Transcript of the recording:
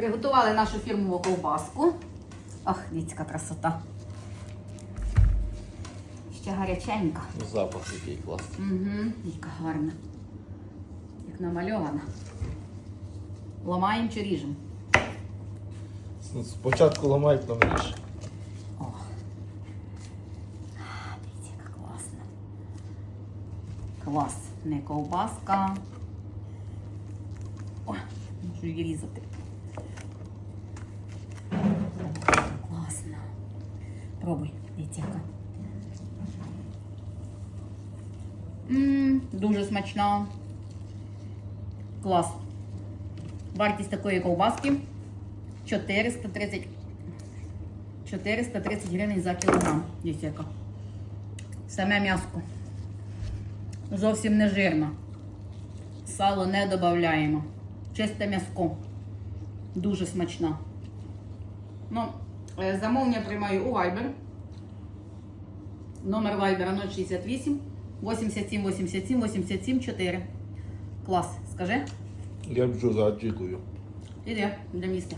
Приготували нашу фірмову ковбаску. Ах, яка красота. Ще гаряченька. Запах який класний. Угу, яка гарна. Як намальована. Ламаємо чи ріжемо? Спочатку ламай, потім ріж. О. Дивіться, яка класна. Клас. Не ковбаска. О, можу її різати. Пробуй, дивіться, яка. Ммм, дуже смачна. Клас. Вартість такої ковбаски 430 430 гривень за кілограм. Дивіться яка. Саме м'яско. Зовсім не жирно. Сало не додаємо. Чисте м'яско. Дуже смачна. Ну, замовлення приймаю у Viber. Номер Viber 068 87 87 87 4. Клас. Скажи. Я бджу за. Іде для міста.